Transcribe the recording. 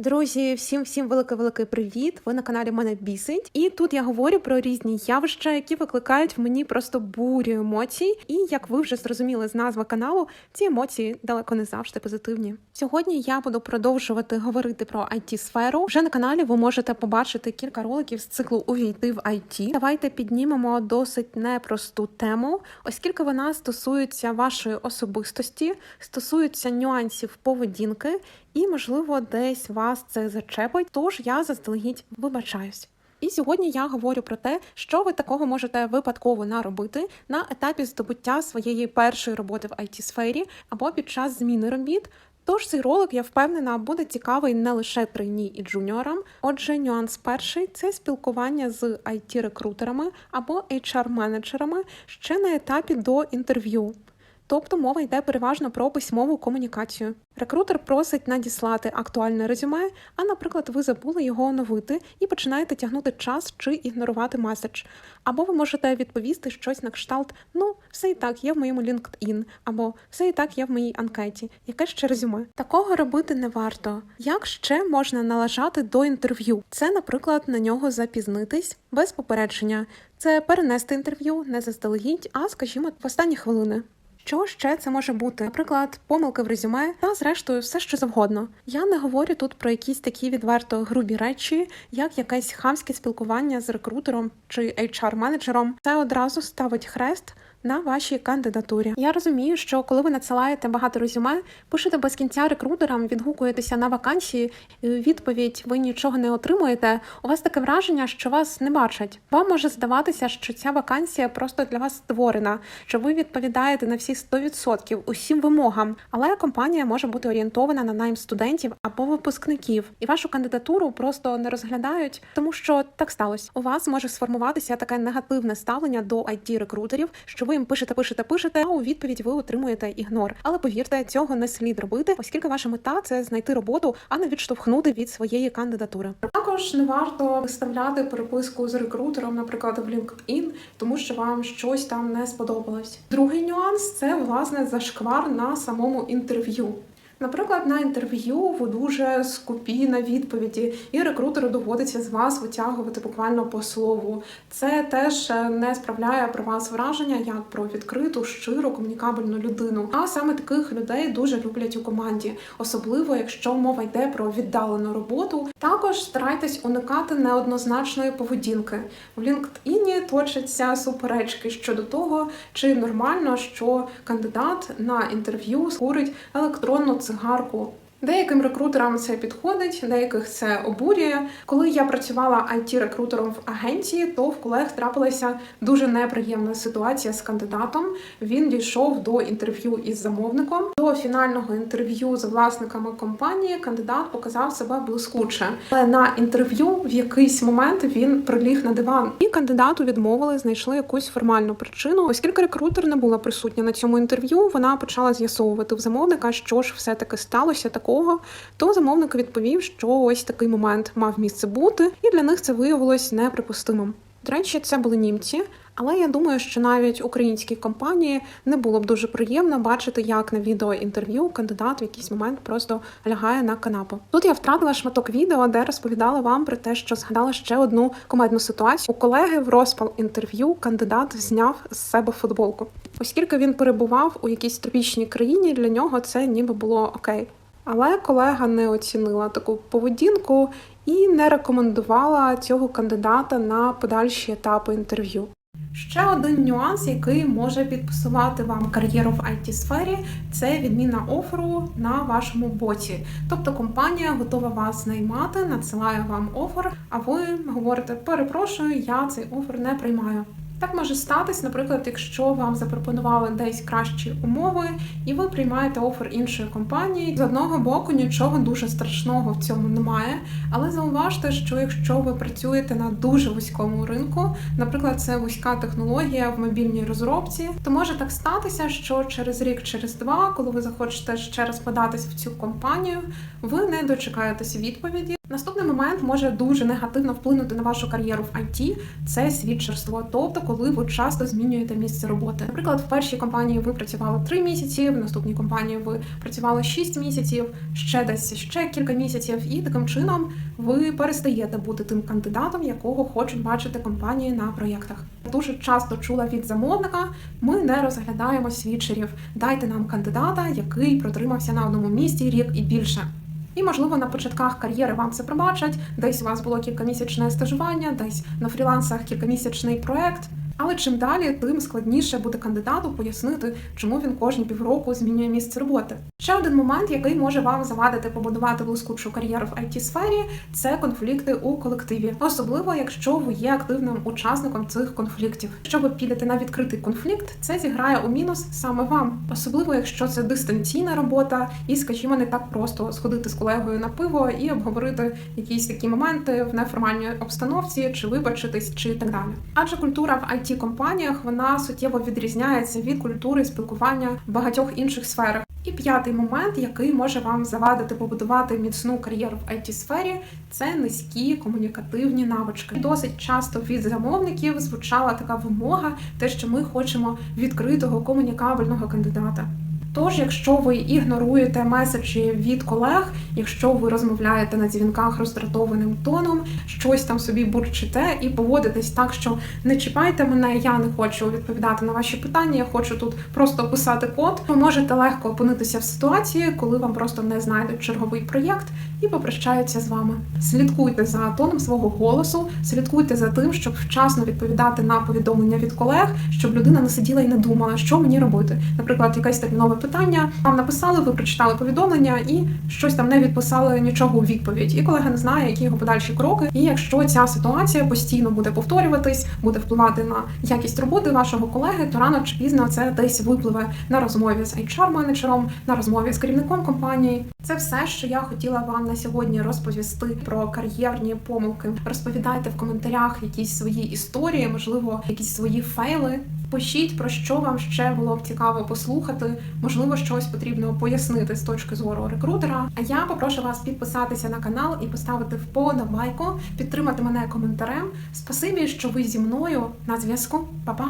Друзі, всім всім великий великий привіт! Ви на каналі мене бісить. І тут я говорю про різні явища, які викликають в мені просто бурю емоцій. І як ви вже зрозуміли з назви каналу, ці емоції далеко не завжди позитивні. Сьогодні я буду продовжувати говорити про it сферу. Вже на каналі ви можете побачити кілька роликів з циклу Увійти в IT. Давайте піднімемо досить непросту тему, оскільки вона стосується вашої особистості, стосується нюансів поведінки. І, можливо, десь вас це зачепить, тож я заздалегідь вибачаюсь. І сьогодні я говорю про те, що ви такого можете випадково наробити на етапі здобуття своєї першої роботи в it сфері або під час зміни робіт. Тож цей ролик, я впевнена, буде цікавий не лише трейні і джуніорам. Отже, нюанс перший це спілкування з it рекрутерами або HR-менеджерами ще на етапі до інтерв'ю. Тобто мова йде переважно про письмову комунікацію. Рекрутер просить надіслати актуальне резюме, а, наприклад, ви забули його оновити і починаєте тягнути час чи ігнорувати меседж. Або ви можете відповісти щось на кшталт: ну, все і так є в моєму LinkedIn, або все і так є в моїй анкеті, яке ще резюме. Такого робити не варто. Як ще можна налажати до інтерв'ю? Це, наприклад, на нього запізнитись без попередження. Це перенести інтерв'ю не заздалегідь, а скажімо, в останні хвилини. Що ще це може бути? Наприклад, помилки в резюме та, зрештою, все що завгодно. Я не говорю тут про якісь такі відверто грубі речі, як якесь хамське спілкування з рекрутером чи HR-менеджером. Це одразу ставить хрест. На вашій кандидатурі я розумію, що коли ви надсилаєте багато резюме, пишете без кінця рекрутерам, відгукуєтеся на вакансії, у відповідь ви нічого не отримуєте. У вас таке враження, що вас не бачать. Вам може здаватися, що ця вакансія просто для вас створена, що ви відповідаєте на всі 100% усім вимогам, але компанія може бути орієнтована на найм студентів або випускників, і вашу кандидатуру просто не розглядають, тому що так сталося. У вас може сформуватися таке негативне ставлення до it рекрутерів, що ви їм пишете, пишете, пишете, а у відповідь ви отримуєте ігнор. Але повірте, цього не слід робити, оскільки ваша мета це знайти роботу, а не відштовхнути від своєї кандидатури. Також не варто виставляти переписку з рекрутером, наприклад, в LinkedIn, тому що вам щось там не сподобалось. Другий нюанс це власне зашквар на самому інтерв'ю. Наприклад, на інтерв'ю ви дуже скупі на відповіді, і рекрутеру доводиться з вас витягувати буквально по слову. Це теж е, не справляє про вас враження як про відкриту, щиру, комунікабельну людину. А саме таких людей дуже люблять у команді, особливо якщо мова йде про віддалену роботу. Також старайтесь уникати неоднозначної поведінки. В LinkedIn точаться суперечки щодо того, чи нормально, що кандидат на інтерв'ю скурить електронну цигарку. Деяким рекрутерам це підходить, деяких це обурює. Коли я працювала it рекрутером в агенції, то в колег трапилася дуже неприємна ситуація з кандидатом. Він дійшов до інтерв'ю із замовником. До фінального інтерв'ю з власниками компанії кандидат показав себе блискуче. Але на інтерв'ю в якийсь момент він приліг на диван, і кандидату відмовили, знайшли якусь формальну причину. Оскільки рекрутер не була присутня на цьому інтерв'ю, вона почала з'ясовувати в замовника, що ж все таки сталося такого. То замовник відповів, що ось такий момент мав місце бути, і для них це виявилось неприпустимим. До речі, це були німці. Але я думаю, що навіть українській компанії не було б дуже приємно бачити, як на відеоінтерв'ю кандидат в якийсь момент просто лягає на канапу. Тут я втратила шматок відео, де розповідала вам про те, що згадала ще одну комедну ситуацію. У колеги в розпал інтерв'ю кандидат зняв з себе футболку, оскільки він перебував у якійсь тропічній країні. Для нього це ніби було окей. Але колега не оцінила таку поведінку і не рекомендувала цього кандидата на подальші етапи інтерв'ю. Ще один нюанс, який може підписувати вам кар'єру в it сфері це відміна оферу на вашому боці. Тобто компанія готова вас наймати, надсилає вам офер, а ви говорите: перепрошую, я цей офер не приймаю. Так може статись, наприклад, якщо вам запропонували десь кращі умови, і ви приймаєте офер іншої компанії. З одного боку нічого дуже страшного в цьому немає. Але зауважте, що якщо ви працюєте на дуже вузькому ринку, наприклад, це вузька технологія в мобільній розробці, то може так статися, що через рік, через два, коли ви захочете ще раз податись в цю компанію, ви не дочекаєтеся відповіді. Наступний момент може дуже негативно вплинути на вашу кар'єру в IT – це свідчерство, тобто коли ви часто змінюєте місце роботи. Наприклад, в першій компанії ви працювали 3 місяці, в наступній компанії ви працювали 6 місяців, ще десь ще кілька місяців, і таким чином ви перестаєте бути тим кандидатом, якого хочуть бачити компанії на проєктах. Дуже часто чула від замовника: ми не розглядаємо свідчерів. Дайте нам кандидата, який протримався на одному місці рік і більше. І, можливо, на початках кар'єри вам це пробачать. Десь у вас було кількамісячне стажування, десь на фрілансах кількамісячний проект. Але чим далі, тим складніше буде кандидату пояснити, чому він кожні півроку змінює місце роботи. Ще один момент, який може вам завадити побудувати блискучу кар'єру в it сфері це конфлікти у колективі, особливо якщо ви є активним учасником цих конфліктів. Якщо ви підете на відкритий конфлікт, це зіграє у мінус саме вам, особливо якщо це дистанційна робота, і, скажімо, не так просто сходити з колегою на пиво і обговорити якісь такі моменти в неформальній обстановці, чи вибачитись, чи так далі. Адже культура в it компаніях вона суттєво відрізняється від культури спілкування в багатьох інших сферах. І п'ятий момент, який може вам завадити побудувати міцну кар'єру в it сфері це низькі комунікативні навички. Досить часто від замовників звучала така вимога, те, що ми хочемо відкритого комунікабельного кандидата. Тож, якщо ви ігноруєте меседжі від колег, якщо ви розмовляєте на дзвінках роздратованим тоном, щось там собі бурчите і поводитесь так, що не чіпайте мене, я не хочу відповідати на ваші питання, я хочу тут просто писати код. Ви можете легко опинитися в ситуації, коли вам просто не знайдуть черговий проєкт і попрощаються з вами. Слідкуйте за тоном свого голосу, слідкуйте за тим, щоб вчасно відповідати на повідомлення від колег, щоб людина не сиділа і не думала, що мені робити. Наприклад, якесь термінове питання вам написали, ви прочитали повідомлення і щось там не відписали нічого у відповідь. І колега не знає, які його подальші кроки. І якщо ця ситуація постійно буде повторюватись, буде впливати на якість роботи вашого колеги, то рано чи пізно це десь випливе на розмові з HR-менеджером, на розмові з керівником компанії. Це все, що я хотіла вам на сьогодні розповісти про кар'єрні помилки. Розповідайте в коментарях якісь свої історії, можливо, якісь свої фейли. Пишіть про що вам ще було б цікаво послухати. Можливо, щось потрібно пояснити з точки зору рекрутера. А я попрошу вас підписатися на канал і поставити вподобайку, підтримати мене коментарем. Спасибі, що ви зі мною на зв'язку. Па-па!